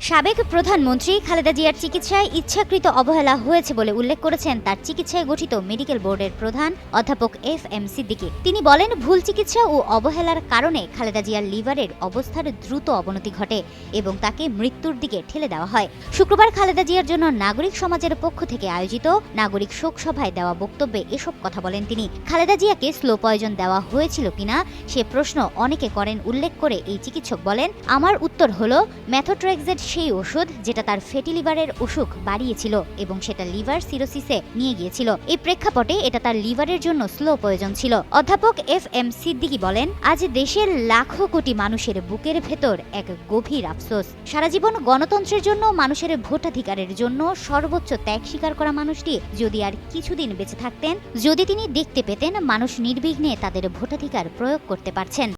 সাবেক প্রধানমন্ত্রী খালেদা জিয়ার চিকিৎসায় ইচ্ছাকৃত অবহেলা হয়েছে বলে উল্লেখ করেছেন তার চিকিৎসায় গঠিত মেডিকেল বোর্ডের প্রধান অধ্যাপক এফ এম সিদ্দিকী। তিনি বলেন, ভুল চিকিৎসা ও অবহেলার কারণে খালেদা জিয়ার লিভারের অবস্থার দ্রুত অবনতি ঘটে এবং তাকে মৃত্যুর দিকে ঠেলে দেওয়া হয়। শুক্রবার খালেদা জিয়ার জন্য নাগরিক সমাজের পক্ষ থেকে আয়োজিত নাগরিক শোক সভায় দেওয়া বক্তব্যে এসব কথা বলেন তিনি। খালেদা জিয়াকে স্লো পয়জন দেওয়া হয়েছিল কিনা সে প্রশ্ন অনেকে করেন উল্লেখ করে এই চিকিৎসক বলেন, আমার উত্তর হলো ম্যাথোট্রেক্সেড সেই ওষুধ যেটা তার ফেটি লিভারের অসুখ বাড়িয়েছিল এবং সেটা লিভার সিরোসিসে নিয়ে গিয়েছিল। এই প্রেক্ষাপটে এটা তার লিভারের জন্য স্লো প্রয়োজন ছিল। অধ্যাপক এফ এম সিদ্দিকি বলেন, আজ দেশের লাখো কোটি মানুষের বুকের ভেতর এক গভীর আফসোস। সারা জীবন গণতন্ত্রের জন্য, মানুষের ভোটাধিকারের জন্য সর্বোচ্চ ত্যাগ স্বীকার করা মানুষটি যদি আর কিছুদিন বেঁচে থাকতেন, যদি তিনি দেখতে পেতেন মানুষ নির্বিঘ্নে তাদের ভোটাধিকার প্রয়োগ করতে পারছেন।